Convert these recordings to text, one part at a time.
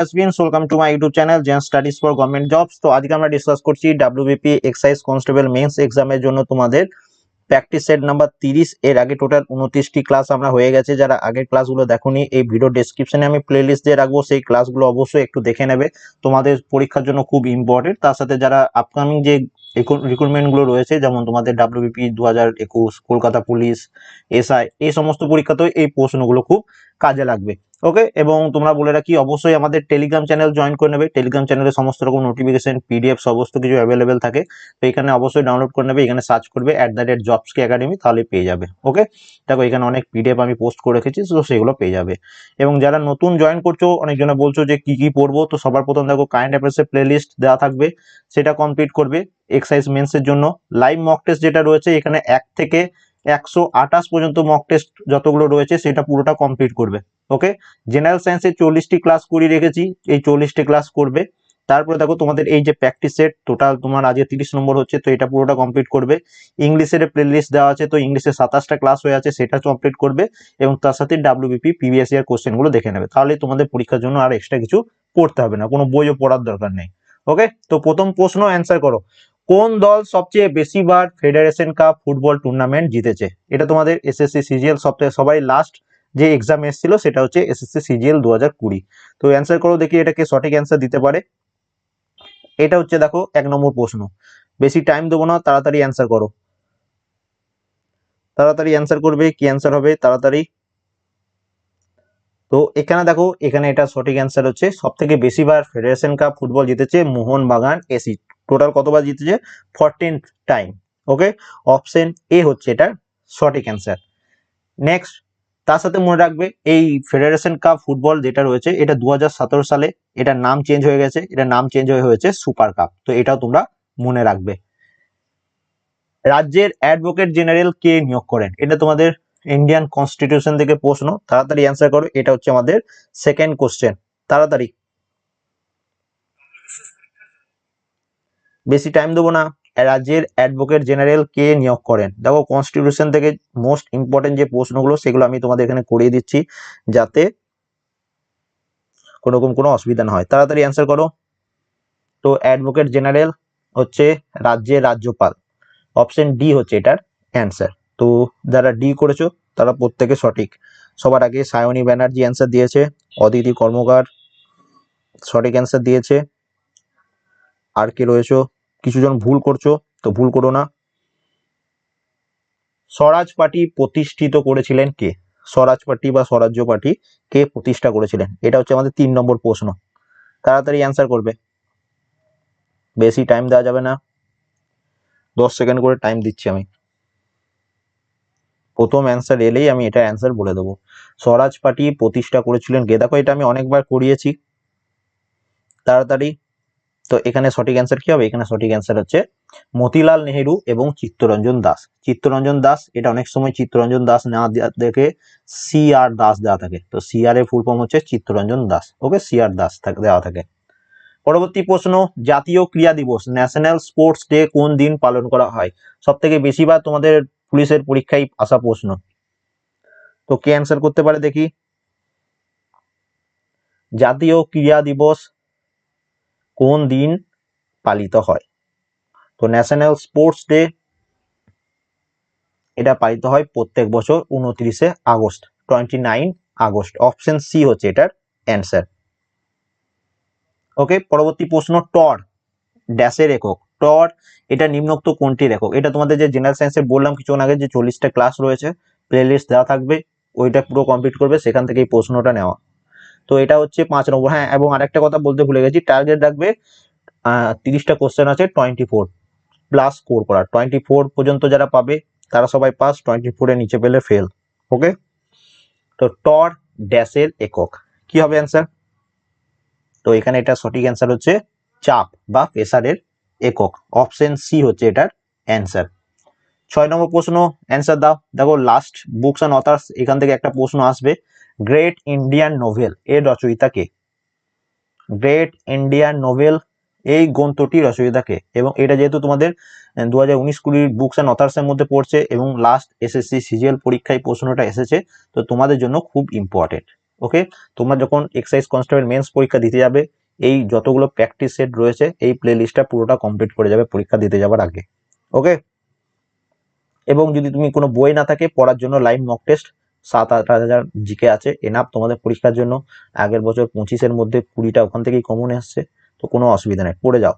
হাসবিন welcome to my YouTube channel Zen Studies for government jobs তো আজকে আমরা discuss করছি ডাব্লিউবিপি এক্সাইজ কনস্টেবল মেন্স এক্সামের জন্য তোমাদের প্র্যাকটিস সেট নাম্বার তিরিশ এর আগে টোটাল উনত্রিশটি ক্লাস আমরা হয়ে গেছে। যারা আগের ক্লাসগুলো দেখোনি, এই ভিডিও ডেসক্রিপশনে আমি প্লেলিস্ট দিয়ে রাখব। সেই ক্লাসগুলো অবশ্যই একটু দেখে নেবে। তোমাদের পরীক্ষার জন্য খুব ইম্পর্টেন্ট তার সাথে যারা আপকামিং যে রিক্রুটমেন্টগুলো রয়েছে, যেমন তোমাদের ডাব্লিউবিপি দু হাজার একুশ, কলকাতা পুলিশ এসআই এই সমস্ত পরীক্ষাতেও এই প্রশ্নগুলো খুব কাজে লাগবে। ওকে এবং তোমরা বলে রাখি, অবশ্যই আমাদের টেলিগ্রাম চ্যানেল জয়েন করে নেবে। টেলিগ্রাম চ্যানেলে সমস্ত রকম নোটিফিকেশন পিডিএফ সমস্ত কিছু অ্যাভেলেবেল থাকে। তো এখানে অবশ্যই ডাউনলোড করে নেবে, এখানে সার্চ করবে অ্যাট দ্য রেট জবস কি একাডেমি তাহলে পেয়ে যাবে। ওকে দেখো, এখানে অনেক পিডিএফ আমি পোস্ট করে রেখেছি, তো সেগুলো পেয়ে যাবে। এবং যারা নতুন জয়েন করছ অনেকজনে বলছো যে কি কি পড়ব, তো সবার প্রথম দেখো কারেন্ট অ্যাফেয়ার্সের প্লে লিস্ট দেওয়া থাকবে, সেটা কমপ্লিট করবে এক্সারসাইজ মেন্সের জন্য। লাইভ মক টেস্ট যেটা রয়েছে, এখানে এক থেকে একশো আঠাশ পর্যন্ত মক টেস্ট যতগুলো রয়েছে সেটা পুরোটা কমপ্লিট করবে ওকে জেনারেল সায়েন্সের চল্লিশটি ক্লাস করিয়ে রেখেছি, এই চল্লিশটি ক্লাস করবে। তারপরে দেখো তোমাদের এই যে প্র্যাকটিস সেট টোটাল তোমার আজকে তিরিশ নম্বর হচ্ছে, তো এটা পুরোটা কমপ্লিট করবে। ইংলিশের প্লে লিস্ট দেওয়া আছে, তো ইংলিশে সাতাশটা ক্লাস হয়ে আছে, সেটা কমপ্লিট করবে এবং তার সাথে ডাব্লিউবিপি পিবিএস ইয়ার কোশ্চেনগুলো দেখে নেবে। তাহলে তোমাদের পরীক্ষার জন্য আর এক্সট্রা কিছু পড়তে হবে না, কোনো বইও পড়ার দরকার নেই ওকে তো প্রথম প্রশ্ন অ্যান্সার করো। কোন দল সবচেয়ে বেশিবার ফেডারেশন কাপ ফুটবল টুর্নামেন্ট জিতেছে? এটা তোমাদের এসএসসি সিজিএল সপ্তাহে সবাই লাস্ট যে এক্সাম এসেছিল, সেটা হচ্ছে এসএসসি সিজিএল দু হাজার কুড়ি। তো অ্যান্সার করো দেখি এটাকে সঠিক অ্যান্সার দিতে পারে। এটা হচ্ছে দেখো এক নম্বর প্রশ্ন। বেশি টাইম দেবো না, তাড়াতাড়ি অ্যান্সার করো। তাড়াতাড়ি অ্যান্সার করবে, কি অ্যান্সার হবে? তাড়াতাড়ি। তো এখানে দেখো, এখানে এটা সঠিক অ্যান্সার হচ্ছে সব থেকে বেশিবার ফেডারেশন কাপ ফুটবল জিতেছে মোহনবাগান এসি। টোটাল কতবার জিতেছে? Fourteen time okay option A হচ্ছে এটা সঠিক অ্যান্সার নেক্সট তার সাথে মনে রাখবে, এই ফেডারেশন কাপ ফুটবল যেটা রয়েছে, এটা দু হাজার সতেরো সালে এটার নাম চেঞ্জ হয়ে গেছে, এটার নাম চেঞ্জ হয়ে হয়েছে সুপার কাপ তো এটাও তোমরা মনে রাখবে। রাজ্যের অ্যাডভোকেট জেনারেল কে নিয়োগ করেন? এটা তোমাদের ইন্ডিয়ান কনস্টিটিউশন থেকে প্রশ্ন, তাড়াতাড়ি অ্যান্সার করো, এটা হচ্ছে আমাদের সেকেন্ড কোশ্চেন তাড়াতাড়ি। বেশি টাইম দেবো না। রাজ্যের অ্যাডভোকেট জেনারেল কে নিয়োগ করেন। দেখো কনস্টিটিউশন থেকে মোস্ট ইম্পর্টেন্ট যে প্রশ্নগুলো, সেগুলো আমি তোমাদের এখানে করিয়ে দিচ্ছি যাতে কোনোরকম কোনো অসুবিধা না হয়। তাড়াতাড়ি অ্যান্সার করো। তো অ্যাডভোকেট জেনারেল হচ্ছে রাজ্যের রাজ্যপাল। অপশন ডি হচ্ছে এটার অ্যান্সার তো যারা ডি করেছ, তারা প্রত্যেকে সঠিক। সবার আগে সায়নী ব্যানার্জি অ্যান্সার দিয়েছে, অদিতি কর্মকার সঠিক অ্যান্সার দিয়েছে। আর কে রয়েছো? কিছুজন ভুল করছ, তো ভুল করো না। স্বরাজ পার্টি প্রতিষ্ঠিত করেছিলেন কে? স্বরাজ পার্টি বা স্বরাজ্য পার্টি কে প্রতিষ্ঠা করেছিলেন? এটা হচ্ছে আমাদের তিন নম্বর প্রশ্ন। তাড়াতাড়ি অ্যান্সার করবে। বেশি টাইম দেওয়া যাবে না। দশ সেকেন্ড করে টাইম দিচ্ছি আমি। প্রথম অ্যান্সার এলেই আমি এটা অ্যান্সার বলে দেবো। স্বরাজ পার্টি প্রতিষ্ঠা করেছিলেন কে? দেখো এটা আমি অনেকবার করিয়েছি। তাড়াতাড়ি। তো এখানে সঠিক অ্যান্সার কি হবে? এখানে সঠিক অ্যান্সার হচ্ছে মতিলাল নেহেরু এবং চিত্তরঞ্জন দাস। চিত্তরঞ্জন দাস, এটা অনেক সময় চিত্তরঞ্জন দাস না দেখে সি আর দাস দেওয়া থাকে। তো সি আর এর ফুল ফর্ম হচ্ছে Chittaranjan Das. Okay C R Das দেওয়া থাকে। পরবর্তী প্রশ্ন, জাতীয় ক্রীড়া দিবস ন্যাশনাল স্পোর্টস ডে কোন দিন পালন করা হয়? সব থেকে বেশিবার তোমাদের পুলিশের পরীক্ষায় আসা প্রশ্ন। তো কে অ্যান্সার করতে পারে দেখি? জাতীয় ক্রীড়া দিবস কোন দিন পালিত হয়? তো ন্যাশনাল স্পোর্টস ডে এটা পালিত হয় প্রত্যেক বছর উনত্রিশে August twenty nine August. Option C হচ্ছে এটার অ্যান্সার ওকে পরবর্তী প্রশ্ন, টর, ড্যাশের একক। টর, এটা নিম্নোক্ত কোনটির একক? এটা তোমাদের যে জেনারেল সায়েন্সে বললাম কিছুক্ষণ আগে যে চল্লিশটা ক্লাস রয়েছে প্লে লিস্ট দেওয়া থাকবে, ওইটা পুরো কমপ্লিট করবে, সেখান থেকে এই প্রশ্নটা নেওয়া। তো এটা হচ্ছে পাঁচ নম্বর। হ্যাঁ এবং আরেকটা কথা বলতে ভুলে গেছি টার্গেট রাখবে তিরিশটা কোশ্চেন আছে টোয়েন্টি ফোর প্লাস স্কোর করার। টোয়েন্টি ফোর পর্যন্ত যারা পাবে, তারা সবাই পাস টোয়েন্টি ফোরের নিচে পেলে ফেল ওকে তো টর ড্যাশের একক। কি হবে অ্যান্সার তো এখানে এটা সঠিক অ্যান্সার হচ্ছে চাপ বা প্রেসারের একক। অপশন সি হচ্ছে এটার অ্যান্সার ছয় নম্বর প্রশ্ন অ্যান্সার দাও। দেখো লাস্ট বুকস অ্যান্ড অথার্স এখান থেকে একটা প্রশ্ন আসবে। গ্রেট ইন্ডিয়ান নোভেল এর রচয়িতাকে গ্রেট ইন্ডিয়ান নোভেল এই গ্রন্থটি রচয়িতাকে এবং এটা যেহেতু তোমাদের দু হাজার উনিশ কুড়ির বুকস অ্যান্ড অথার্সের মধ্যে পড়ছে এবং লাস্ট এসএসসি সিজিএল পরীক্ষায় প্রশ্নটা এসেছে, তো তোমাদের জন্য খুব ইম্পর্টেন্ট ওকে তোমরা যখন এক্সাইজ কনস্টেবল মেন্স পরীক্ষা দিতে যাবে, এই যতগুলো প্র্যাকটিস সেট রয়েছে, এই প্লে লিস্টটা পুরোটা কমপ্লিট করে যাবে পরীক্ষা দিতে যাবার আগে ওকে এবং যদি তুমি কোনো বই না থাকে, পড়ার জন্য লাইভ মক টেস্ট সাত আট হাজার জিকে আছে। এনাফ তোমাদের পরীক্ষার জন্য। আগের বছর পঁচিশের মধ্যে কুড়িটা ওখান থেকেই কমন এসছে তো কোনো অসুবিধা নেই, পড়ে যাও।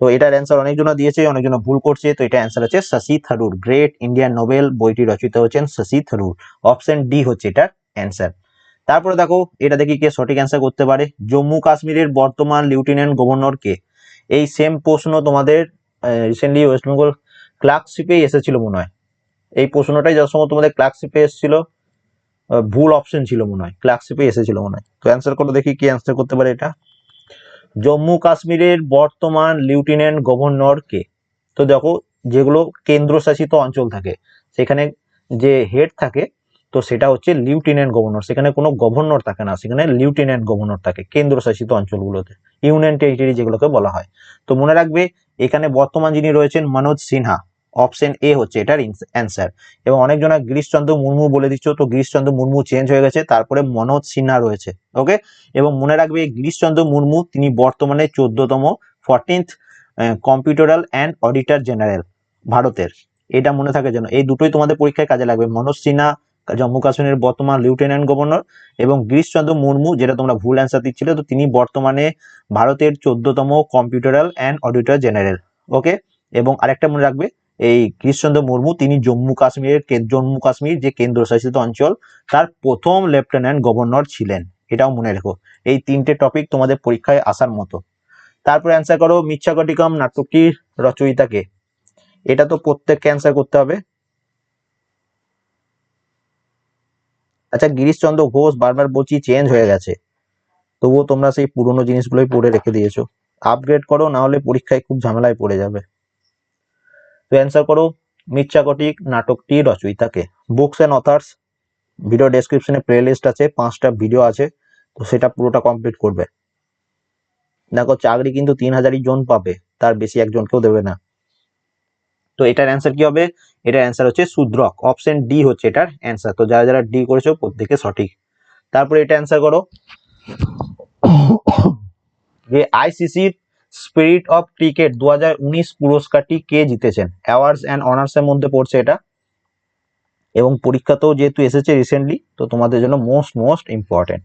তো এটার অ্যান্সার অনেকজন দিয়েছে অনেকজন ভুল করছে। তো এটা অ্যান্সার হচ্ছে Shashi Tharoor. Great Indian novel বইটি রচিত হচ্ছেন শশী থারুর। অপশন ডি হচ্ছে এটার অ্যান্সার তারপরে দেখো, এটা দেখি কে সঠিক অ্যান্সার করতে পারে। জম্মু কাশ্মীরের বর্তমান লেফটেন্যান্ট গভর্নর কে? এই সেম প্রশ্ন তোমাদের রিসেন্টলি ওয়েস্ট বেঙ্গল ক্লার্কশিপে এসেছিল মনে হয়। এই প্রশ্নটাই যার সময় তোমাদের ক্লার্কশিপে এসেছিল। ভুল অপশন ছিল মনে হয়। ক্লার্কশিপে এসেছিল মনে হয়। তো অ্যান্সার করো দেখি কি অ্যান্সার করতে পারে এটা। জম্মু কাশ্মীরের বর্তমান লেফটেন্যান্ট গভর্নর কে? তো দেখো, যেগুলো কেন্দ্রশাসিত অঞ্চল থাকে, সেখানে যে হেড থাকে, তো সেটা হচ্ছে লিউটেন্যান্ট গভর্নর সেখানে কোনো গভর্নর থাকে না, সেখানে লিউটেন্যান্ট গভর্নর থাকে কেন্দ্রশাসিত অঞ্চলগুলোতে। ইউনিয়ন টেরিটরি যেগুলোকে বলা হয়। তো মনে রাখবে, এখানে বর্তমান যিনি রয়েছেন, মনোজ সিনহা। অপশন এ হচ্ছে এটার অ্যান্সার এবং অনেকজনা গিরিশচন্দ্র মুর্মু বলে দিচ্ছ, তো গিরিশচন্দ্র মুর্মু চেঞ্জ হয়ে গেছে, তারপরে মনোজ সিনহা রয়েছে ওকে এবং মনে রাখবে গিরিশচন্দ্র মুর্মু, তিনি বর্তমানে চোদ্দতম fourteenth comptroller and auditor general ভারতের। এটা মনে থাকে যেন, এই দুটোই তোমাদের পরীক্ষায় কাজে লাগবে। মনোজ সিনহা, জম্মু কাশ্মীরের বর্তমান লিউটেন্যান্ট গভর্নর এবং গিরিশচন্দ্র মুর্মু, যেটা তোমরা ভুল অ্যান্সার দিচ্ছিলে, তো তিনি বর্তমানে ভারতের চোদ্দতম comptroller and auditor general okay এবং আরেকটা মনে রাখবে এই কৃষ্ণচন্দ্র মুর্মু, তিনি জম্মু কাশ্মীরের জম্মু কাশ্মীর যে কেন্দ্রশাসিত অঞ্চল, তার প্রথম লেফটেন্যান্ট গভর্নর ছিলেন। এটাও মনে রেখো। এই তিনটে টপিক তোমাদের পরীক্ষায় আসার মতো। তারপর অ্যান্সার করো মিচ্ছাকটিকম নাটকটির রচয়িতাকে। এটা তো প্রত্যেককে অ্যান্সার করতে হবে। আচ্ছা গিরিশচন্দ্র ঘোষ বারবার বলছি চেঞ্জ হয়ে গেছে। তবুও তোমরা সেই পুরনো জিনিসগুলোই পড়ে রেখে দিয়েছ। আপগ্রেড করো, না হলে পরীক্ষায় খুব ঝামেলায় পড়ে যাবে। তো অ্যান্সার করো মির্চাকটিক নাটকটি রচয়িতাকে। বুকস অ্যান্ড অথার্স ভিডিও ডেসক্রিপশনে প্লে লিস্ট আছে, পাঁচটা ভিডিও আছে, তো সেটা পুরোটা কমপ্লিট করবে। দেখো, চাকরি কিন্তু তিন হাজারই জন পাবে, তার বেশি একজনকেও দেবে না। তো এটার অ্যান্সার কি হবে? এটার অ্যান্সার হচ্ছে শুদ্রক। অপশন ডি হচ্ছে এটার অ্যান্সার তো যারা যারা ডি করেছ, প্রত্যেকে সঠিক। তারপরে এটা অ্যান্সার করো। যে আইসিসির স্পিরিট অফ ক্রিকেট দু হাজার উনিশ পুরস্কারটি কে জিতেছেন? অ্যাওয়ার্ডস অ্যান্ড অনার্স এর মধ্যে পড়ছে এটা। এবং পরীক্ষাতেও যেহেতু এসেছে রিসেন্টলি তো তোমাদের জন্য মোস্ট মোস্ট ইম্পর্টেন্ট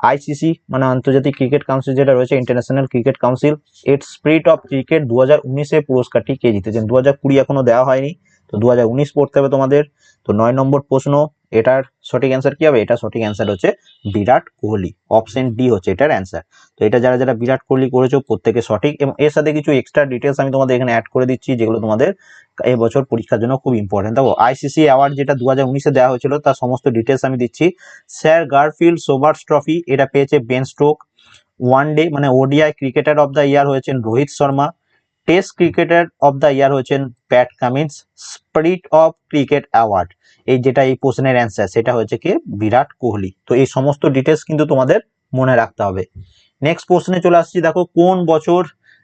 আইসিসি মানে আন্তর্জাতিক ক্রিকেট কাউন্সিল যেটা রয়েছে ইন্টারন্যাশনাল ক্রিকেট কাউন্সিল এর স্পিরিট অফ ক্রিকেট দু হাজার উনিশে পুরস্কারটি কে জিতেছেন? দু হাজার কুড়ি এখনও দেওয়া হয়নি, তো দু হাজার উনিশ পড়তে হবে তোমাদের। তো নয় নম্বর প্রশ্ন এটার সঠিক অ্যান্সার কি হবে? এটা সঠিক অ্যান্সার হচ্ছে বিরাট কোহলি। অপশন ডি হচ্ছে এটার অ্যান্সার তো এটা যারা যারা বিরাট কোহলি করেছ, প্রত্যেকে সঠিক এবং এর সাথে কিছু এক্সট্রা ডিটেলস আমি তোমাদের এখানে অ্যাড করে দিচ্ছি, যেগুলো তোমাদের এবছর পরীক্ষার জন্য খুব ইম্পর্টেন্ট দেখো আইসিসি অ্যাওয়ার্ড যেটা দু হাজার উনিশে দেওয়া হয়েছিল, তার সমস্ত ডিটেলস আমি দিচ্ছি। স্যার গারফিল্ড সোবার্স ট্রফি, এটা পেয়েছে বেন স্টোক। ওয়ান ডে মানে ODI cricketer of the year হয়েছেন Rohit Sharma. Test cricketer of the year হচ্ছেন Pat Cummins, spirit of cricket award. এই যেটা এই প্রশ্নের অ্যান্সার সেটা হচ্ছে কি বিরাট কোহলি। তো এই সমস্ত ডিটেলস কিন্তু তোমাদের মনে রাখতে হবে। নেক্সট প্রশ্নে চলে আসছি, দেখো কোন বছর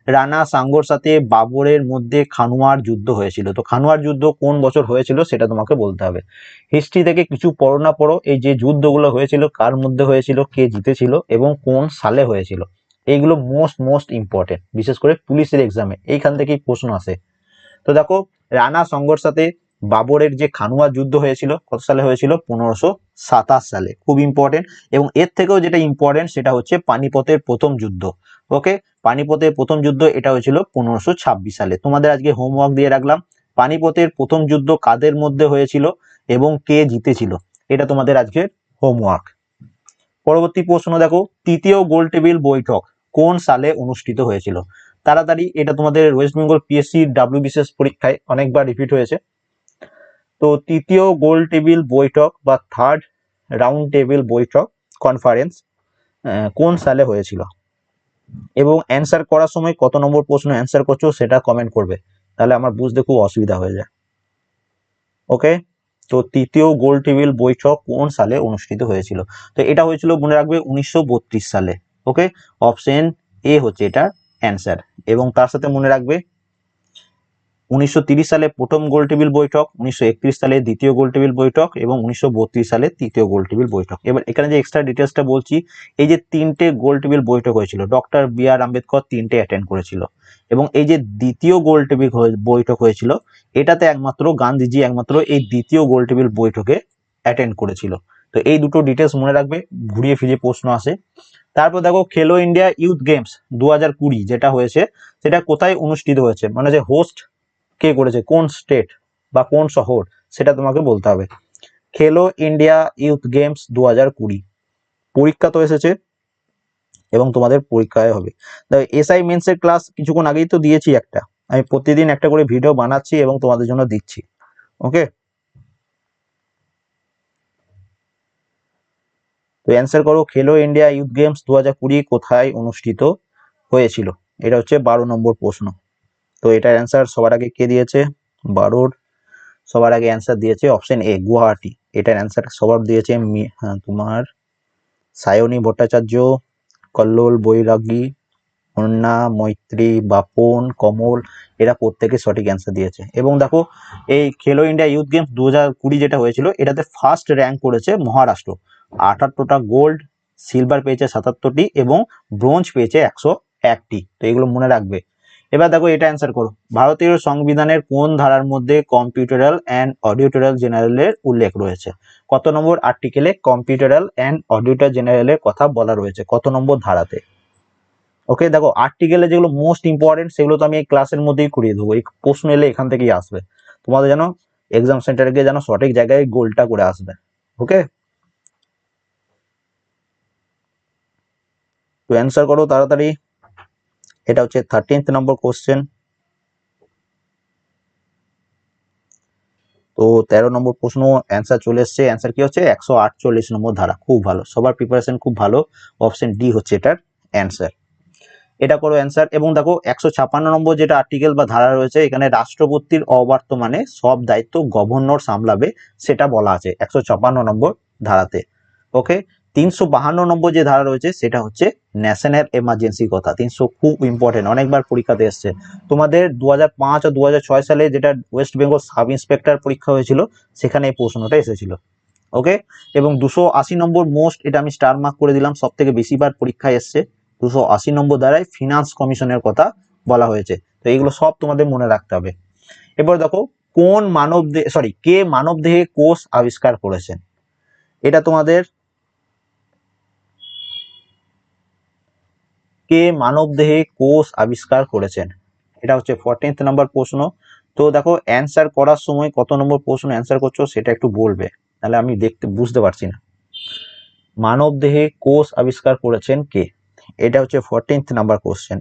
রানা সাঙ্গর সাথে বাবরের মধ্যে খানুয়ার যুদ্ধ হয়েছিল? তো খানুয়ার যুদ্ধ কোন বছর হয়েছিল সেটা তোমাকে বলতে হবে। হিস্ট্রি থেকে কিছু পড়ো না পড়ো, এই যে যুদ্ধগুলো হয়েছিল, কার মধ্যে হয়েছিল, কে জিতেছিল এবং কোন সালে হয়েছিল? এইগুলো মোস্ট মোস্ট ইম্পর্টেন্ট বিশেষ করে পুলিশের এক্সামে এইখান থেকেই প্রশ্ন আসে। তো দেখো, রানা সঙ্গর সাথে বাবরের যে খানুয়া যুদ্ধ হয়েছিল, কত সালে হয়েছিল? পনেরোশো সাতাশ সালে, খুব ইম্পর্টেন্ট এবং এর থেকেও যেটা ইম্পর্টেন্ট সেটা হচ্ছে পানিপথের প্রথম যুদ্ধ। ওকে পানিপথের প্রথম যুদ্ধ এটা হয়েছিল পনেরোশো ছাব্বিশ সালে। তোমাদের আজকে হোমওয়ার্ক দিয়ে রাখলাম, পানিপথের প্রথম যুদ্ধ কাদের মধ্যে হয়েছিল এবং কে জিতেছিল? এটা তোমাদের আজকের হোমওয়ার্ক পরবর্তী প্রশ্ন দেখো, তৃতীয় গোল টেবিল বৈঠক। কোন সালে অনুষ্ঠিত হয়েছিল? তাড়াতাড়ি, এটা তোমাদের ওয়েস্ট বেঙ্গল পিএসসি ডাব্লিউ বিশেষ পরীক্ষায় অনেকবার রিপিট হয়েছে। তো তৃতীয় গোল টেবিল বৈঠক বা থার্ড রাউন্ড টেবিল বৈঠক কনফারেন্স কোন সালে হয়েছিল? এবং অ্যান্সার করার সময় কত নম্বর প্রশ্ন অ্যান্সার করছ সেটা কমেন্ট করবে। তাহলে আমার বুঝতে খুব অসুবিধা হয়ে যায়। ওকে তো তৃতীয় গোল টেবিল বৈঠক কোন সালে অনুষ্ঠিত হয়েছিল? তো এটা হয়েছিল মনে রাখবে উনিশশো বত্রিশ সালে। ওকে? অপশন এ হচ্ছে এটা অ্যান্সার। এবং তার সাথে মনে রাখবে, উনিশশো সালে প্রথম গোল টেবিল বৈঠক, উনিশশো একত্রিশ সালে দ্বিতীয় গোল টেবিল বৈঠক এবং উনিশশো বত্রিশ সালে তৃতীয় গোল টেবিল বৈঠক। এবার এখানে যে এক্সট্রা ডিটেলসটা বলছি, এই যে তিনটে গোল টেবিল বৈঠক হয়েছিল ডক্টর বি আর আম্বেদকর তিনটে অ্যাটেন্ড করেছিল এবং এই যে দ্বিতীয় গোল টেবিল বৈঠক হয়েছিল, এটাতে একমাত্র গান্ধীজি একমাত্র এই দ্বিতীয় গোল টেবিল বৈঠকে অ্যাটেন্ড করেছিল। তো এই দুটো ডিটেলস মনে রাখবে, ঘুরিয়ে ফিরিয়ে প্রশ্ন আসে। তারপর দেখো খেলো ইন্ডিয়া ইউথ গেমস দু হাজার কুড়ি যেটা হয়েছে, সেটা কোথায় অনুষ্ঠিত হয়েছে? মানে যে হোস্ট কে করেছে, কোন স্টেট বা কোন শহর, সেটা তোমাকে বলতে হবে। খেলো ইন্ডিয়া ইউথ গেমস দু হাজার কুড়ি। পরীক্ষা তো এসেছে এবং তোমাদের পরীক্ষায় হবে। দেখো এসআই মেন্স এর ক্লাস কিছুক্ষণ আগেই তো দিয়েছি একটা। আমি প্রতিদিন একটা করে ভিডিও বানাচ্ছি এবং তোমাদের জন্য দিচ্ছি। ওকে তো অ্যান্সার করো খেলো ইন্ডিয়া ইউথ গেমস দু হাজার কুড়ি কোথায় অনুষ্ঠিত হয়েছিল? এটা হচ্ছে বারো নম্বর প্রশ্ন। তো এটার অ্যান্সার সবার আগে কে দিয়েছে? বারোর। সবার আগে অ্যান্সার দিয়েছে অপশন এ গুয়াহাটি। এটার অ্যান্সার সবার দিয়েছে হ্যাঁ, তোমার সায়নী ভট্টাচার্য কল্লোল বৈরাগী অন্না মৈত্রী বাপন কমল এরা প্রত্যেকে সঠিক অ্যান্সার দিয়েছে। এবং দেখো এই খেলো ইন্ডিয়া ইউথ গেমস দু হাজার কুড়ি যেটা হয়েছিল এটাতে ফার্স্ট র্যাঙ্ক করেছে মহারাষ্ট্র। আটাত্তরটা গোল্ড সিলভার পেয়েছে সাতাত্তরটি এবং ব্রোঞ্জ পেয়েছে একশো একটি। তো এগুলো মনে রাখবে। এবার দেখো এটা অ্যান্সার করো। ভারতীয় সংবিধানের কোন ধারার মধ্যে কম্পিউটারাল অ্যান্ড অডিওটোরিয়াল জেনারেলের উল্লেখ রয়েছে? কত নম্বর আর্টিকেলে কম্পিউটারাল অ্যান্ড অডিওটার জেনারেলের কথা বলা রয়েছে? কত নম্বর ধারাতে? ওকে দেখো আর্টিকেলে যেগুলো মোস্ট ইম্পর্টেন্ট সেগুলো তো আমি এই ক্লাসের মধ্যেই করিয়ে দেবো। এই প্রশ্ন এলে এখান থেকেই আসবে। তোমাদের যেন এক্সাম সেন্টারে গিয়ে যেন সঠিক জায়গায় গোলটা করে আসবে। ওকে তো অ্যান্সার করো তাড়াতাড়ি। এটা হচ্ছে থার্টিন্থ নম্বর কোশ্চেন তো তেরো নম্বর প্রশ্ন অ্যান্সার চলে এসছে। অ্যান্সার কি হচ্ছে? একশো আটচল্লিশ নম্বর ধারা। খুব ভালো। সবার প্রিপারেশন খুব ভালো। অপশন ডি হচ্ছে এটার অ্যান্সার এটা করো অ্যান্সার এবং দেখো, একশো ছাপান্ন নম্বর যেটা আর্টিকেল বা ধারা রয়েছে, এখানে রাষ্ট্রপতির অবর্তমানে সব দায়িত্ব গভর্নর সামলাবে, সেটা বলা আছে একশো ছাপান্ন নম্বর ধারাতে। ওকে তিনশো বাহান্ন নম্বর যে ধারা রয়েছে, সেটা হচ্ছে ন্যাশনাল এমার্জেন্সি কথা। তিনশো খুব ইম্পর্টেন্ট অনেকবার পরীক্ষাতে এসছে। তোমাদের দু পাঁচ ও দু হাজার ছয় সালে যেটা ওয়েস্ট বেঙ্গল সাব ইন্সপেক্টর পরীক্ষা হয়েছিল, সেখানে এই প্রশ্নটা এসেছিল। ওকে এবং দুশো আশি নম্বর মোস্ট এটা আমি স্টার মার্ক করে দিলাম সব থেকে বেশিবার পরীক্ষায় এসছে। দুশো আশি নম্বর দ্বারাই ফিনান্স কমিশনের কথা বলা হয়েছে। তো এইগুলো সব তোমাদের মনে রাখতে হবে। এবার দেখো, কোন মানব সরি কে মানব দেহে কোষ আবিষ্কার করেছেন? এটা তোমাদের কে মানব দেহে কোষ আবিষ্কার করেছেন? এটা হচ্ছে ফোরটিন্থ নাম্বার প্রশ্ন। তো দেখো অ্যান্সার করার সময় কত নম্বর প্রশ্ন অ্যান্সার করছ সেটা একটু বলবে তাহলে আমি দেখতে, বুঝতে পারছি না। মানব দেহে কোষ আবিষ্কার করেছেন কে? এটা হচ্ছে ফোরটিন্থ নাম্বার কোশ্চেন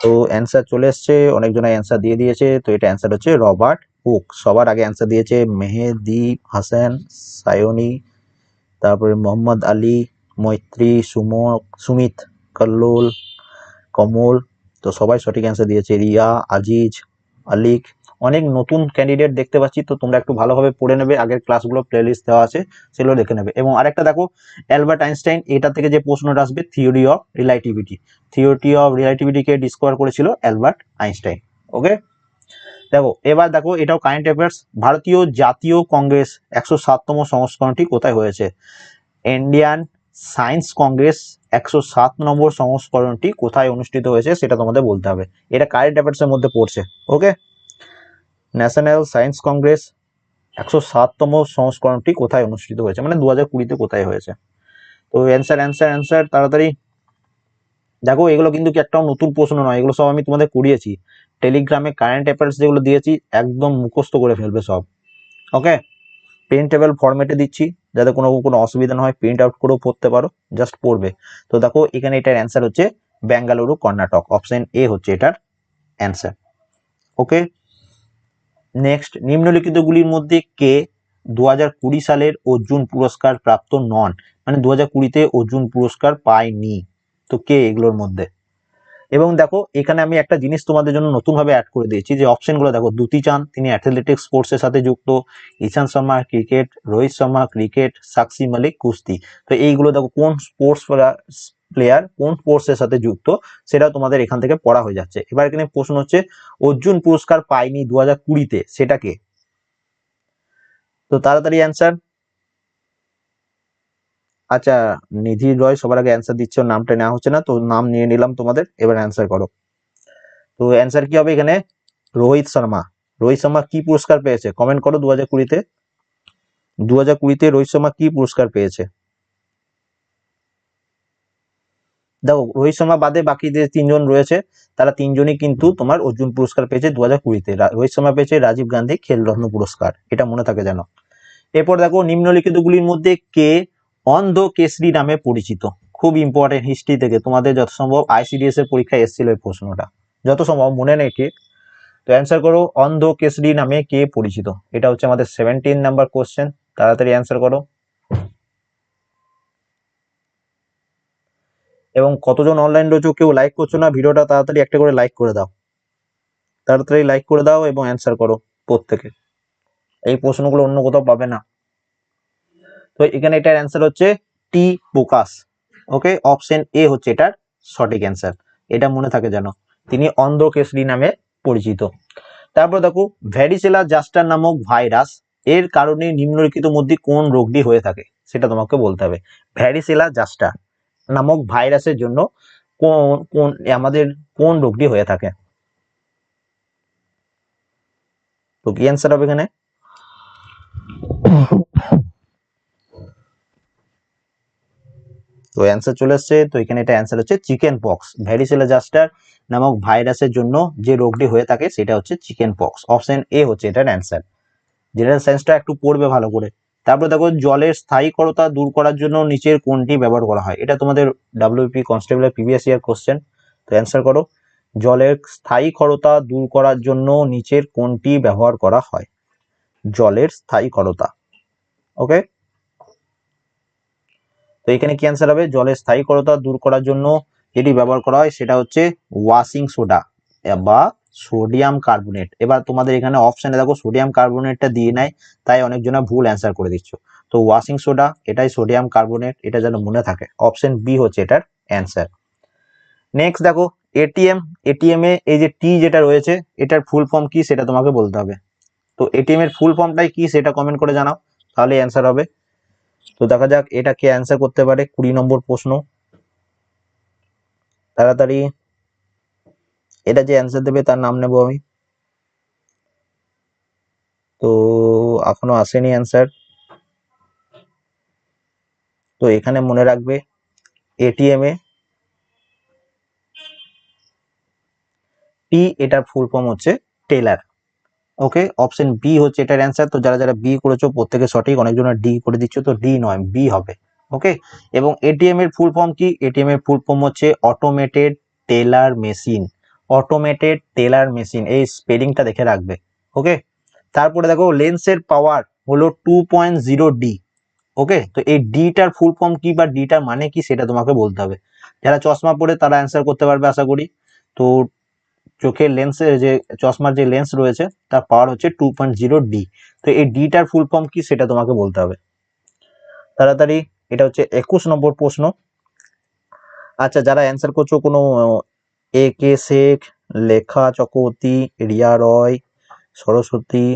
তো অ্যান্সার চলে এসছে অনেকজন অ্যান্সার দিয়ে দিয়েছে, তো এটা অ্যান্সার হচ্ছে রবার্ট হুক। সবার আগে অ্যান্সার দিয়েছে মেহেদি হাসান, সায়নী, তারপরে মোহাম্মদ আলী, মৈত্রী, সুম, সুমিত। কল্লোল, কমল, তো সবাই সঠিক অ্যান্সার দিয়েছে। রিয়া, আজিজ, আলিক, অনেক নতুন ক্যান্ডিডেট দেখতে পাচ্ছি, তো তোমরা একটু ভালোভাবে পড়ে নেবে। আগের ক্লাসগুলো প্লেলিস্ট দেওয়া আছে, সেগুলো দেখে নেবে। এবং আরেকটা দেখো, অ্যালবার্ট আইনস্টাইন, এটা থেকে যে প্রশ্নটা আসবে theory of relativity theory of রিলেটিভিটিকে discover করেছিল অ্যালবার্ট আইনস্টাইন। ওকে দেখো, এবার দেখো, এটাও কারেন্ট অ্যাফেয়ার্স ভারতীয় জাতীয় কংগ্রেস একশো সাততম সংস্করণটি কোথায় হয়েছে? ইন্ডিয়ান সায়েন্স কংগ্রেস একশো সাত নম্বর সংস্করণটি কোথায় অনুষ্ঠিত হয়েছে সেটা তোমাদের বলতে হবে। এটা কারেন্ট অ্যাফেয়ার্স এর মধ্যে পড়ছে ওকে ন্যাশনাল সায়েন্স কংগ্রেস একশো সাততম সংস্করণটি কোথায় অনুষ্ঠিত হয়েছে? মানে দু হাজার কুড়িতে কোথায় হয়েছে? তো অ্যান্সার অ্যান্সার অ্যান্সার তাড়াতাড়ি। দেখো, এগুলো কিন্তু কি একটাও নতুন প্রশ্ন নয়, এগুলো সব আমি তোমাদের করিয়েছি। টেলিগ্রামে কারেন্ট অ্যাফেয়ার্স যেগুলো দিয়েছি, একদম মুখস্থ করে ফেলবে সব ওকে প্রিন্টেবল ফরম্যাটে দিচ্ছি। যাতে কোনো কোনো অসুবিধা না হয় প্রিন্ট আউট করেও পড়তে পারো জাস্ট পড়বে। তো দেখো, এখানে এটার অ্যান্সার হচ্ছে বেঙ্গালুরু কর্ণাটক অপশন এ হচ্ছে এটার অ্যান্সার ওকে নেক্সট নিম্নলিখিতগুলির মধ্যে কে দু সালের অর্জুন পুরস্কার প্রাপ্ত নন? মানে দু হাজার কুড়িতে অর্জুন পুরস্কার পায়নি। তো কে এগুলোর মধ্যে? এবং দেখো, এখানে আমি একটা জিনিস তোমাদের জন্য নতুন ভাবে অ্যাড করে দিয়েছি যে অপশনগুলো দেখো, দুতি চান তিনি অ্যাথলেটিক্স স্পোর্টসের সাথে যুক্ত, ঈশান শর্মা ক্রিকেট রোহিত শর্মা ক্রিকেট সাক্ষী মালিক, কুস্তি। তো এইগুলো দেখো, কোন স্পোর্টস প্লেয়ার কোন ফোর্সের সাথে যুক্ত, সেটাও তোমাদের এখান থেকে পড়া হয়ে যাচ্ছে। এবার এখানে প্রশ্ন হচ্ছে, অর্জুন পুরস্কার পায়নি দু হাজার কুড়িতে সেটাকে তো তাড়াতাড়ি অ্যান্সার আচ্ছা নিধি রয় সবার আগে অ্যান্সার দিচ্ছে নামটা নেওয়া হচ্ছে না, তো নাম নিয়ে নিলাম তোমাদের, এবার অ্যান্সার করো। তো অ্যান্সার কি হবে এখানে? রোহিত শর্মা। রোহিত শর্মা কি পুরস্কার পেয়েছে? কমেন্ট করো দু হাজার কুড়িতে। দু হাজার কুড়িতে রোহিত শর্মা কি পুরস্কার পেয়েছে? দেখো, রোহিত শর্মা বাদে বাকি যে তিনজন রয়েছে, তারা তিনজনই কিন্তু তোমার অর্জুন পুরস্কার পেয়েছে দু হাজার কুড়িতে রোহিত শর্মা পেয়েছে রাজীব গান্ধী খেলরত্ন পুরস্কার, এটা মনে থাকে জানো এরপর দেখো, নিম্নলিখিতগুলির মধ্যে কে অন্ধ কেসরি নামে পরিচিত। খুব ইম্পর্টেন্ট হিস্ট্রি থেকে তোমাদের যত সম্ভব আইসিডিএস এর পরীক্ষায় এসেছিল এই প্রশ্নটা। যত সম্ভব মনে নেই ঠিক তো অ্যান্সার করো অন্ধ কেসরি নামে কে পরিচিত? এটা হচ্ছে আমাদের সেভেন্টিন নাম্বার কোশ্চেন তাড়াতাড়ি অ্যান্সার করো। এবং কতজন অনলাইন রয়েছে কেউ লাইক করছ না, ভিডিওটা তাড়াতাড়ি একটা করে লাইক করে দাও। তাড়াতাড়ি লাইক করে দাও এবং অ্যান্সার করো প্রত্যেকে। এই প্রশ্নগুলো অন্য কোথাও পাবে না। তো এখানে এটার অ্যান্সার হচ্ছে টি প্রকাশ ওকে অপশন এ হচ্ছে এটার সঠিক অ্যান্সার এটা মনে থাকে যেন তিনি অন্ধ্রকেশরী নামে পরিচিত। তারপর দেখো ভ্যারিসেলা জাস্টার নামক ভাইরাস এর কারণে নিম্নলিখিত মধ্যে কোন রোগটি হয়ে থাকে, সেটা তোমাকে বলতে হবে। ভ্যারিসেলা জাস্টার নামক ভাইরাসের জন্য কোন কোন, আমাদের কোন রোগটি হয়ে থাকে? তো কি অ্যান্সার হবে এখানে? তো অ্যান্সার চলে এসছে। তো এখানে এটা অ্যান্সার হচ্ছে চিকেন পক্স ভ্যারিসেলা জাস্টার নামক ভাইরাসের জন্য যে রোগটি হয়ে থাকে সেটা হচ্ছে চিকেন পক্স অপশন এ হচ্ছে এটার অ্যান্সার জেনারেল সায়েন্সটা একটু পড়বে ভালো করে। তারপর দেখো জলের স্থায়ীকরতা দূর করার জন্য নিচের কোনটি ব্যবহার করা হয়? এটা তোমাদের ডাব্লিউপি কনস্টেবলের প্রিভিয়াস ইয়ার কোশ্চেন তো অ্যান্সার করো। জলের স্থায়ী ক্ষরতা দূর করার জন্য নিচের কোনটি ব্যবহার করা হয়? জলের স্থায়ী ক্ষরতা ওকে এখানে কি অ্যান্সার হবে? জলের স্থায়ী ক্ষরতা দূর করার জন্য যেটি ব্যবহার করা হয় সেটা হচ্ছে ওয়াশিং সোডা বা সোডিয়াম কার্বোনেট এবার তোমাদের এখানে অপশনে দেখো সোডিয়াম কার্বোনেটটা দিয়ে নেয়, তাই অনেকজনা ভুল অ্যান্সার করে দিচ্ছ। তো ওয়াশিং সোডা এটাই সোডিয়াম কার্বোনেট এটা যেন মনে থাকে। অপশন বি হচ্ছে এটার অ্যান্সার নেক্সট দেখো এটিএম এটিএম এ এই যে টি যেটা রয়েছে, এটার ফুল ফর্ম কি সেটা তোমাকে বলতে হবে। তো এটিএম এর ফুল ফর্মটাই কি সেটা কমেন্ট করে জানাও, তাহলে অ্যান্সার হবে। তো দেখা যাক এটা কে অ্যান্সার করতে পারে, কুড়ি নম্বর প্রশ্ন। তাড়াতাড়ি। এটা যে অ্যান্সার দেবে তার নাম নেব আমি। তো এখনও আসেনি অ্যান্সার তো এখানে মনে রাখবে এটিএম এ টি এটার ফুল ফর্ম হচ্ছে টেলার ওকে অপশন বি হচ্ছে এটার অ্যান্সার তো যারা যারা বি করেছ, প্রত্যেকে সঠিক, অনেকজনের ডি করে দিচ্ছ, তো ডি নয় বি হবে। ওকে এবং এটিএম এর ফুল ফর্ম কি? এটিএম এর ফুল ফর্ম হচ্ছে automated teller machine automated teller machine এই স্পেলিংটা দেখে রাখবে। ওকে তারপরে দেখো লেন্সের পাওয়ার হলো two point zero D okay তো এই ডিটার ফুল ফর্ম কি বা ডিটার মানে কি, সেটা তোমাকে বলতে হবে। যারা চশমা পরে, তারা অ্যান্সার করতে পারবে, আশা করি। তো চোখের লেন্সের যে, চশমার যে লেন্স রয়েছে, তার পাওয়ার হচ্ছে টু পয়েন্ট জিরো ডি তো এই ডিটার ফুল ফর্ম কি সেটা তোমাকে বলতে হবে। তাড়াতাড়ি, এটা হচ্ছে একুশ নম্বর প্রশ্ন। আচ্ছা যারা অ্যান্সার করছ কোনো, এ, কে, শেখ, লেখা, চক্রবর্তী, রিয়া রয়, সরস্বতী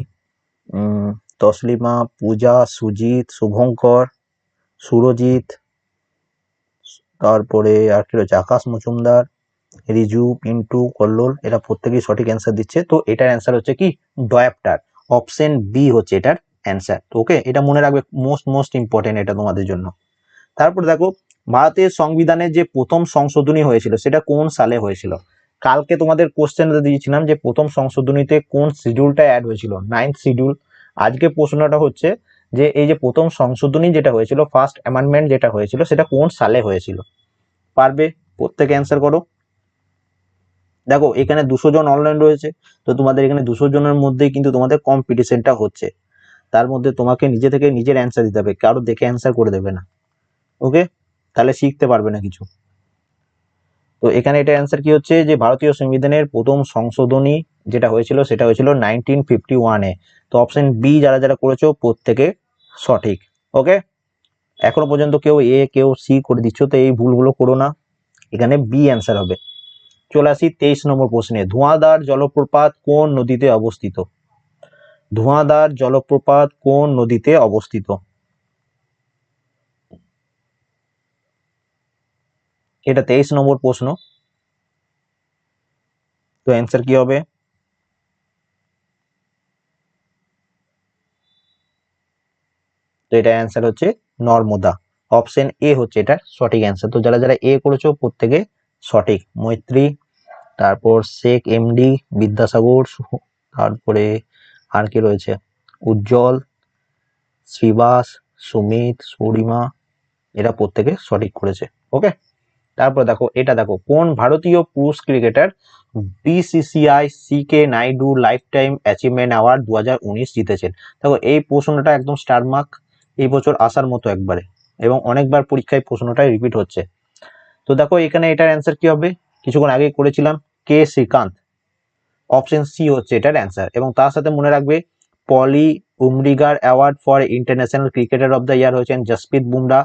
তসলিমা, পূজা, সুজিত, শুভঙ্কর, সুরজিৎ, তারপরে আর কি রয়েছে, আকাশ মজুমদার রিজু, পিন্টু, কল্লোল, এরা প্রত্যেকেই সঠিক অ্যান্সার দিচ্ছে। তো এটার অ্যান্সার হচ্ছে কি? ডয়াপ্টার। অপশন বি হচ্ছে এটার অ্যান্সার ওকে এটা মনে রাখবে মোস্ট মোস্ট ইম্পর্টেন্ট এটা তোমাদের জন্য। তারপর দেখো, ভারতের সংবিধানের যে প্রথম সংশোধনী হয়েছিল, সেটা কোন সালে হয়েছিল? কালকে তোমাদের কোশ্চেন দিয়েছিলাম যে প্রথম সংশোধনীতে কোন শিডিউলটা অ্যাড হয়েছিল? নাইন্থ শিডিউল আজকে প্রশ্নটা হচ্ছে যে এই যে প্রথম সংশোধনী যেটা হয়েছিল ফার্স্ট অ্যামেন্ডমেন্ট যেটা হয়েছিল, সেটা কোন সালে হয়েছিল? পারবে? প্রত্যেকে অ্যান্সার করো। দেখো, এখানে দুশো জন অনলাইন রয়েছে, তো তোমাদের এখানে দুশো জনের মধ্যেই কিন্তু তোমাদের কম্পিটিশনটা হচ্ছে। তার মধ্যে তোমাকে নিজে থেকে নিজের অ্যান্সার দিতে হবে, কারও দেখে অ্যান্সার করে দেবে না। ওকে তাহলে শিখতে পারবে না কিছু। তো এখানে এটা অ্যান্সার কি হচ্ছে? যে ভারতীয় সংবিধানের প্রথম সংশোধনী যেটা হয়েছিল, সেটা হয়েছিল নাইনটিন ফিফটি ওয়ানে তো অপশন বি যারা যারা করেছ, প্রত্যেকে সঠিক। ওকে এখনও পর্যন্ত কেউ এ কেউ সি করে দিচ্ছ, তো এই ভুলগুলো করো না। এখানে বি অ্যান্সার হবে। চলে আসি তেইশ নম্বর প্রশ্নে, ধোঁয়াদার জলপ্রপাত কোন নদীতে অবস্থিত? ধোঁয়াদার জলপ্রপাত কোন নদীতে অবস্থিত? এটা তেইশ নম্বর প্রশ্ন। তো অ্যান্সার কি হবে? তো এটা অ্যান্সার হচ্ছে নর্মদা। অপশন এ হচ্ছে এটা সঠিক অ্যান্সার তো যারা যারা এ করেছ, প্রত্যেকে সঠিক। মৈত্রী তারপর শেখ এমডি, বিদ্যাসাগর তারপরে আর কি রয়েছে? উজ্জ্বল, শ্রীবাস, সুমিত, সুরিমা, এরা প্রত্যেকে সঠিক করেছে ওকে তারপর দেখো, এটা দেখো, কোন ভারতীয় পুরুষ cricketer BCCI C K Naidu lifetime achievement award দু হাজার উনিশ জিতেছেন? দেখো, এই প্রশ্নটা একদম স্টার মার্ক এই বছর আসার মতো একবারে, এবং অনেকবার পরীক্ষায় প্রশ্নটা রিপিট হচ্ছে। তো দেখো, এখানে এটার অ্যান্সার কি হবে? কিছুক্ষণ আগে করেছিলাম কে শ্রীকান্ত। অপশন সি হচ্ছে এটার অ্যান্সার এবং তার সাথে মনে রাখবে, Polly Umrigar award for international cricketer of the year হচ্ছেন Jasprit Bumrah.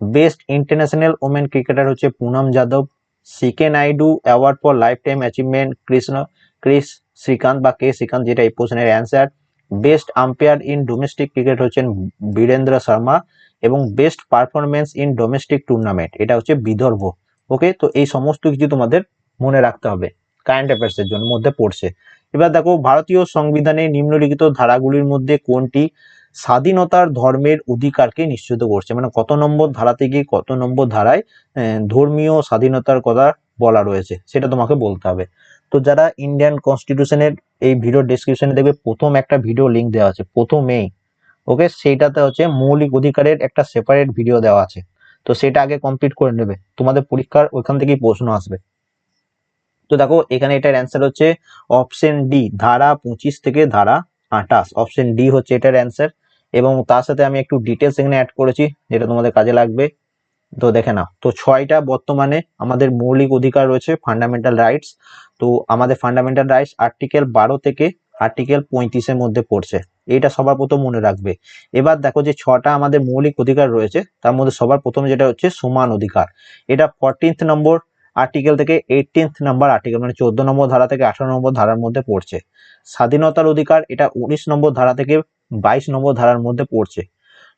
Best international women cricketer হচ্ছে Poonam Yadav. C K Naidu award for lifetime achievement Krishna Kris Srikkanth বা কে শ্রীকান্ত যেটা এই প্রশ্নের answer best umpire in domestic cricket হচ্ছেন বীরেন্দ্র শর্মা এবং best performance in domestic tournament এটা হচ্ছে বিদর্ভ। ওকে তো এই সমস্ত কিছু তোমাদের মনে রাখতে হবে। কারেন্ট অ্যাফেয়ার্স এর জন্য মধ্যে পড়ছে। এবার দেখো, ভারতীয় সংবিধানে নিম্নলিখিত ধারাগুলির মধ্যে কোনটি স্বাধীনতার ধর্মের অধিকারকে নিশ্চিত করছে? মানে কত নম্বর ধারা থেকে কত নম্বর ধারায় ধর্মীয় স্বাধীনতার কথা বলা রয়েছে, সেটা তোমাকে বলতে হবে। তো যারা ইন্ডিয়ান কনস্টিটিউশনের এই ভিডিও ডেসক্রিপশনে দেখবে, প্রথম একটা ভিডিও লিংক দেওয়া আছে, প্রথমেই। ওকে সেইটাতে হচ্ছে মৌলিক অধিকারের একটা সেপারেট ভিডিও দেওয়া আছে। তো সেটা আগে কমপ্লিট করে নেবে। তোমাদের পরীক্ষার ওইখান থেকেই প্রশ্ন আসবে। তো দেখো, এখানে এটার অ্যান্সার হচ্ছে অপশন ডি ধারা পঁচিশ থেকে ধারা আঠাশ। অপশন ডি হচ্ছে এটার অ্যান্সার এবং তার সাথে আমি একটু ডিটেলস এখানে অ্যাড করেছি, যেটা তোমাদের কাজে লাগবে। তো দেখে নাও, তো ছয়টা বর্তমানে আমাদের মৌলিক অধিকার রয়েছে ফান্ডামেন্টাল রাইটস তো আমাদের ফান্ডামেন্টাল রাইটস আর্টিকেল বারো থেকে আর্টিকেল পঁয়ত্রিশের মধ্যে পড়ছে। এটা সবার প্রথম মনে রাখবে। এবার দেখো যে ছটা আমাদের মৌলিক অধিকার রয়েছে, তার মধ্যে সবার প্রথম যেটা হচ্ছে সমান অধিকার। এটা ফোরটিন্থ নম্বর আর্টিকেল থেকে এইটিন্থ নম্বর আর্টিকেল মানে চোদ্দ নম্বর ধারা থেকে আঠারো নম্বর ধারার মধ্যে পড়ছে। স্বাধীনতার অধিকার এটা উনিশ নম্বর ধারা থেকে বাইশ নম্বর ধারার মধ্যে পড়ছে।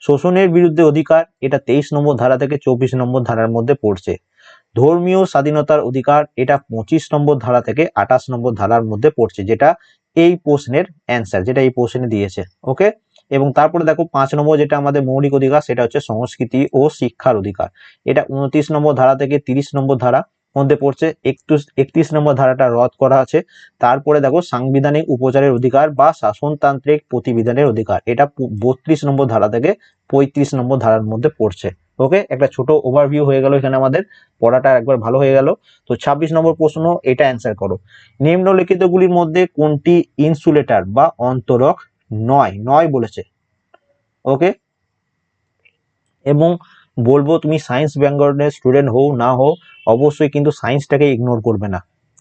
শোষণের বিরুদ্ধে অধিকার এটা তেইশ নম্বর ধারা থেকে চব্বিশ নম্বর ধারার মধ্যে পড়ছে। ধর্মীয় স্বাধীনতার অধিকার এটা পঁচিশ নম্বর ধারা থেকে আঠাশ নম্বর ধারার মধ্যে পড়ছে, যেটা এই প্রশ্নের অ্যান্সার যেটা এই প্রশ্নে দিয়েছে ওকে এবং তারপরে দেখো পাঁচ নম্বর যেটা আমাদের মৌলিক অধিকার, সেটা হচ্ছে সংস্কৃতি ও শিক্ষার অধিকার। এটা উনত্রিশ নম্বর ধারা থেকে তিরিশ নম্বর ধারা মধ্যে পড়ছে, একত্রিশ একত্রিশ নম্বর ধারাটা রদ করা আছে। তারপরে দেখো সাংবিধানিক উপচারের অধিকার বা শাসনতান্ত্রিক প্রতিবিধানের অধিকার, এটা বত্রিশ নম্বর ধারা থেকে পঁয়ত্রিশ নম্বর ধারার মধ্যে পড়ছে। ওকে? একটা ছোট ওভারভিউ হয়ে গেল এখানে আমাদের। পড়াটা একবার ভালো হয়ে গেল। তো ছাব্বিশ নম্বর প্রশ্ন, এটা অ্যান্সার করো। নিম্নলিখিতগুলির মধ্যে কোনটি ইনসুলেটর বা অন্তরক নয়? নয় বলেছে। ওকে? এবং বলব তুমি সায়েন্স ব্যাকগ্রাউন্ডের স্টুডেন্ট হও, না হও, অবশ্যই কিন্তু সায়েন্সটাকে ইগনোর করবে না।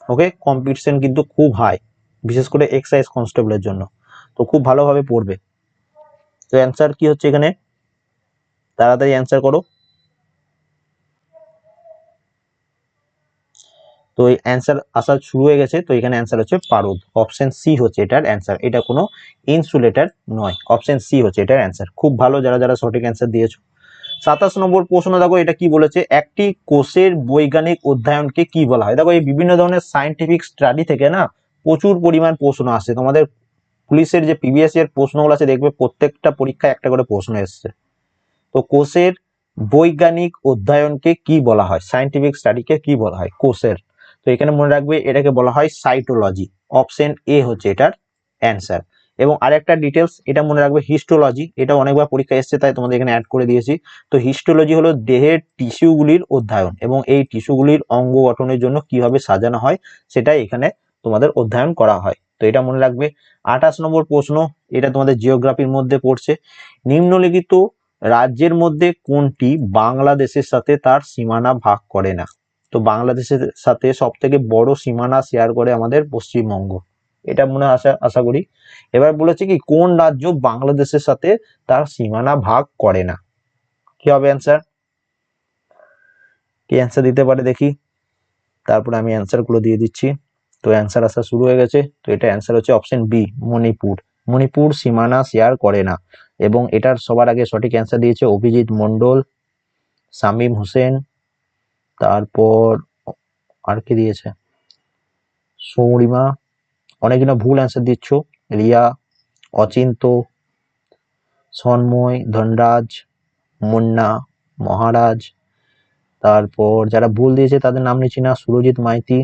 ওকে? কম্পিটিশন কিন্তু খুব হাই বিশেষ করে এক্সাইজ কনস্টেবলের জন্য। তো খুব ভালোভাবে পড়বে। তো অ্যান্সার কি হচ্ছে এখানে? তাড়াতাড়ি অ্যান্সার করো। তো এই অ্যান্সার আসা শুরু হয়ে গেছে, তো এখানে অ্যান্সার হচ্ছে পারদ। অপশন সি হচ্ছে এটার অ্যান্সার এটা কোনো ইনসুলেটর নয়। অপশন সি হচ্ছে এটার অ্যান্সার খুব ভালো যারা যারা সঠিক অ্যান্সার দিয়েছ। সাতাশ নম্বর প্রশ্ন দেখো, এটা কি বলেছে? একটি কোষের বৈজ্ঞানিক অধ্যয়নকে কি বলা হয়? দেখো, এই বিভিন্ন ধরনের সায়েন্টিফিক স্টাডি থেকে না প্রচুর পরিমাণ প্রশ্ন আসে। তোমাদের পুলিশের যে প্রিভিয়াস ইয়ার প্রশ্নগুলো আছে, দেখবে প্রত্যেকটা পরীক্ষায় একটা করে প্রশ্ন এসছে। তো কোষের বৈজ্ঞানিক অধ্যয়নকে কি বলা হয়? সায়েন্টিফিক স্টাডিকে কি বলা হয়? কোষের। তো এখানে মনে রাখবে এটাকে বলা হয় সাইটোলজি অপশন এ হচ্ছে এটার অ্যান্সার এবং আরেকটা ডিটেলস এটা মনে রাখবে হিস্টোলজি এটা অনেকবার পরীক্ষা এসছে, তাই তোমাদের এখানে অ্যাড করে দিয়েছি। তো হিস্টোলজি হলো দেহের টিস্যুগুলির অধ্যয়ন এবং এই টিস্যুগুলির অঙ্গ গঠনের জন্য কীভাবে সাজানো হয়, সেটাই এখানে তোমাদের অধ্যয়ন করা হয়। তো এটা মনে রাখবে। আঠাশ নম্বর প্রশ্ন, এটা তোমাদের জিওগ্রাফির মধ্যে পড়ছে। নিম্নলিখিত রাজ্যের মধ্যে কোনটি বাংলাদেশের সাথে তার সীমানা ভাগ করে না? তো বাংলাদেশের সাথে সব থেকে বড় সীমানা শেয়ার করে আমাদের পশ্চিমবঙ্গ। এটা মনে আশা আশা করি। এবার বলেছে কি, কোন রাজ্য বাংলাদেশের সাথে তার সীমানা ভাগ করে না? কি হবে অ্যান্সার কি অ্যান্সার দিতে পারে দেখি? তারপরে আমি অ্যান্সারগুলো দিয়ে দিচ্ছি। তো অ্যান্সার আসা শুরু হয়ে গেছে। তো এটা অ্যান্সার হচ্ছে অপশন বি মণিপুর। মণিপুর সীমানা শেয়ার করে না। এবং এটার সবার আগে সঠিক অ্যান্সার দিয়েছে অভিজিৎ মণ্ডল, শামীম হোসেন, তারপর আর কি দিয়েছে? সৌরিমা অনেকগুলো ভুল অ্যান্সার দিচ্ছ। রিয়া, অচিন্ত, সন্ময়, ধনরাজ, মুন্না, মহারাজ, তারপর যারা ভুল দিয়েছে তাদের নাম নিচ্ছি না, সুরজিৎ মাইতি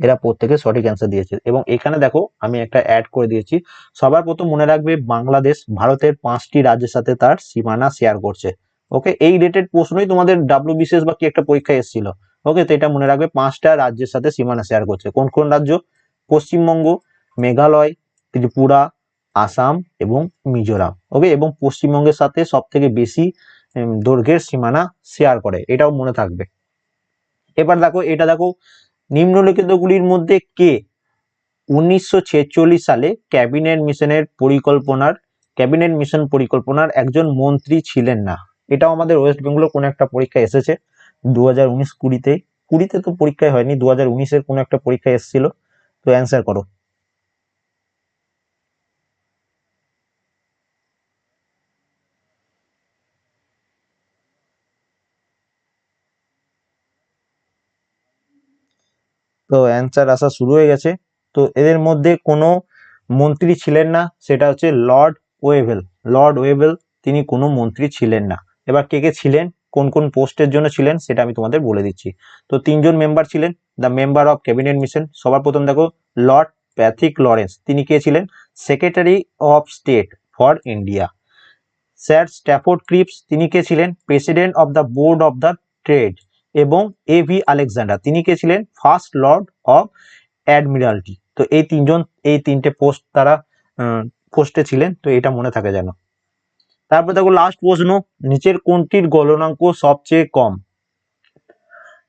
এরা প্রত্যেকে সঠিক অ্যান্সার দিয়েছে। এবং এখানে দেখো, আমি একটা অ্যাড করে দিয়েছি। সবার প্রথম মনে রাখবে, বাংলাদেশ ভারতের পাঁচটি রাজ্যের সাথে তার সীমানা শেয়ার করছে। ওকে এই রিলেটেড প্রশ্নই তোমাদের ডাব্লিউ বিসিএস বা কি একটা পরীক্ষা এসেছিল। ওকে তো এটা মনে রাখবে, পাঁচটা রাজ্যের সাথে সীমানা শেয়ার করছে। কোন কোন রাজ্য? পশ্চিমবঙ্গ, মেঘালয়, ত্রিপুরা, আসাম এবং মিজোরাম। ওকে এবং পশ্চিমবঙ্গের সাথে সব থেকে বেশি দৈর্ঘ্যের সীমানা শেয়ার করে। এটাও মনে থাকবে। এবার দেখো, এটা দেখো নিম্নলিখিতগুলির মধ্যে কে? উনিশশো ছেচল্লিশ সালে ক্যাবিনেট মিশনের পরিকল্পনার, ক্যাবিনেট মিশন পরিকল্পনার একজন মন্ত্রী ছিলেন না। এটাও আমাদের ওয়েস্ট বেঙ্গলের কোনো একটা পরীক্ষা এসেছে দু হাজার উনিশ কুড়িতে। কুড়িতে তো পরীক্ষায় হয়নি দু হাজার উনিশের কোনো একটা পরীক্ষা এসেছিল। তো অ্যান্সার করো। তো অ্যান্সার আসা শুরু হয়ে গেছে। তো এদের মধ্যে কোনো মন্ত্রী ছিলেন না, সেটা হচ্ছে লর্ড ওয়েভেল লর্ড ওয়েভেল তিনি কোনো মন্ত্রী ছিলেন না। এবার কে কে ছিলেন, কোন কোন পোস্টের জন্য ছিলেন, সেটা আমি তোমাদের বলে দিচ্ছি। তো তিনজন মেম্বার ছিলেন the member of cabinet mission সবার প্রথম দেখো লর্ড প্যাথিক লরেন্স তিনি কে ছিলেন? Secretary of state for India sir Stafford Cripps তিনি কে ছিলেন? President of the board of the trade এবং এ ভি আলেকজান্ডার তিনি কে ছিলেন? ফার্স্ট লর্ড অফ অ্যাডমিরালটি তো এই তিনজন, এই তিনটে পোস্ট তারা পোস্টে ছিলেন। তো এটা মনে থাকে যেন। তারপর দেখো লাস্ট প্রশ্ন, নিচের কোনটির গলনাঙ্ক সবচেয়ে কম?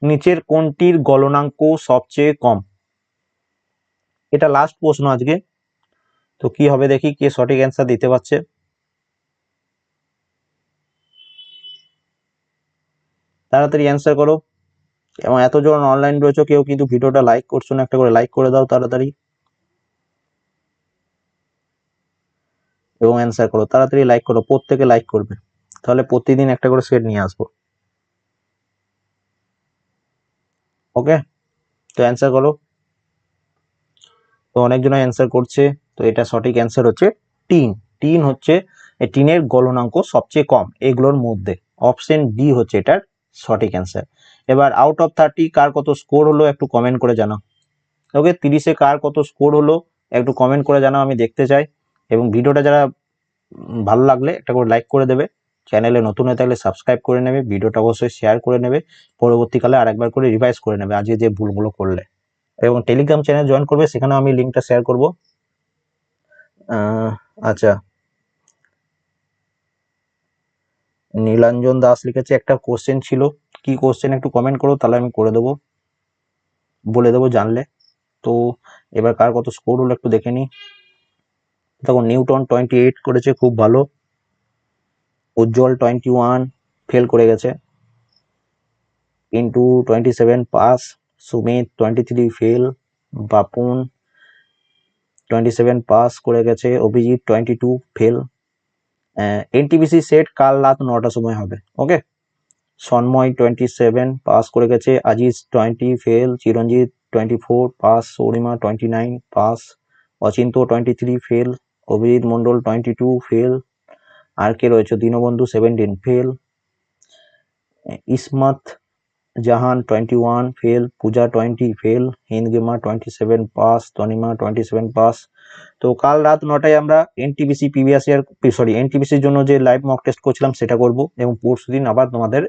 নিচের কোনটির গলনাঙ্ক সবচেয়ে কম? এটা লাস্ট প্রশ্ন আজকে। তো কি হবে দেখি, কে সঠিক অ্যান্সার দিতে পারছে? তাড়াতাড়ি অ্যান্সার করো। এবং এতজন অনলাইন রয়েছে, কেউ কিন্তু ভিডিওটা লাইক করছ না, একটা করে লাইক করে দাও তাড়াতাড়ি। এবং অ্যান্সার করো, তাড়াতাড়ি লাইক করো, প্রত্যেকে লাইক করবে। তাহলে প্রতিদিন একটা করে সেট নিয়ে আসব। ওকে তো অ্যান্সার করো। তো অনেকজন অ্যান্সার করছে, তো এটা সঠিক অ্যান্সার হচ্ছে টিন টিন হচ্ছে টিনের গলনাঙ্ক সবচেয়ে কম, এগুলোর মধ্যে। অপশন ডি হচ্ছে এটার সঠিক অ্যান্সার এবার আউট অফ থার্টি কার কত স্কোর হলো একটু কমেন্ট করে জানাও। ওকে তিরিশে কার কত স্কোর হলো একটু কমেন্ট করে জানাও, আমি দেখতে চাই। এবং ভিডিওটা যারা ভালো লাগলে একটা করে লাইক করে দেবে। চ্যানেলে নতুন হয়ে থাকলে সাবস্ক্রাইব করে নেবে, ভিডিওটা অবশ্যই শেয়ার করে নেবে। পরবর্তীকালে আরেকবার করে রিভাইজ করে নেবে, আজকে যে ভুলগুলো করলে। এবং টেলিগ্রাম চ্যানেল জয়েন করবে, সেখানেও আমি লিঙ্কটা শেয়ার করব। আচ্ছা। নীলাঞ্জন দাস লিখেছে, একটা কোশ্চেন ছিল, কি কোশ্চেন একটু কমেন্ট করো, তাহলে আমি করে দেবো। বলে দেবো জানলে। তো এবার কার কত স্কোর হলো একটু দেখে নি। দেখো নিউটন টোয়েন্টি এইট করেছে, খুব ভালো। উজ্জ্বল টোয়েন্টি ওয়ান ফেল করে গেছে। Into twenty seven pass Sumit twenty three fail Bapun twenty seven pass করে গেছে। Abhijit twenty two fail NTPC set কাল রাত নটার সময় হবে okay Sanmay twenty seven pass করে গেছে। Aziz twenty fail, Chiranjit twenty four pass Saurima twenty nine pass Achinta twenty three fail, Abhijit Mondal twenty two fail, আর কে রয়েছে? Dinabandhu seventeen fail, Ismat Jahan twenty one fail, Puja twenty fail, হিন্দগেমা twenty seven pass Tanima twenty seven pass তো কাল রাত নটায় আমরা NTPC previous year sorry এনটিবিসির জন্য যে লাইভ মক টেস্ট করছিলাম সেটা করব এবং পরশু দিন আবার তোমাদের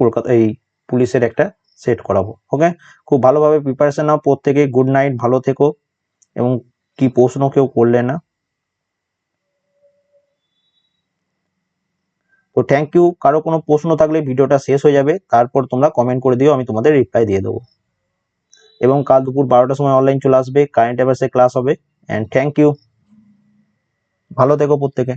কলকাতা, এই পুলিশের একটা সেট করাবো ওকে খুব ভালোভাবে প্রিপারেশন নাও, প্রত্যেকে গুড নাইট ভালো থেকো এবং কি প্রশ্ন কেউ করলে না। তো থ্যাংক ইউ কারও কোনো প্রশ্ন থাকলে ভিডিওটা শেষ হয়ে যাবে, তারপর তোমরা কমেন্ট করে দিও, আমি তোমাদের রিপ্লাই দিয়ে দেবো। এবং কাল দুপুর বারোটার সময় অনলাইন চলে আসবে কারেন্ট অ্যাফেয়ার্সের ক্লাস হবে। অ্যান্ড থ্যাংক ইউ ভালো থেকো প্রত্যেকে।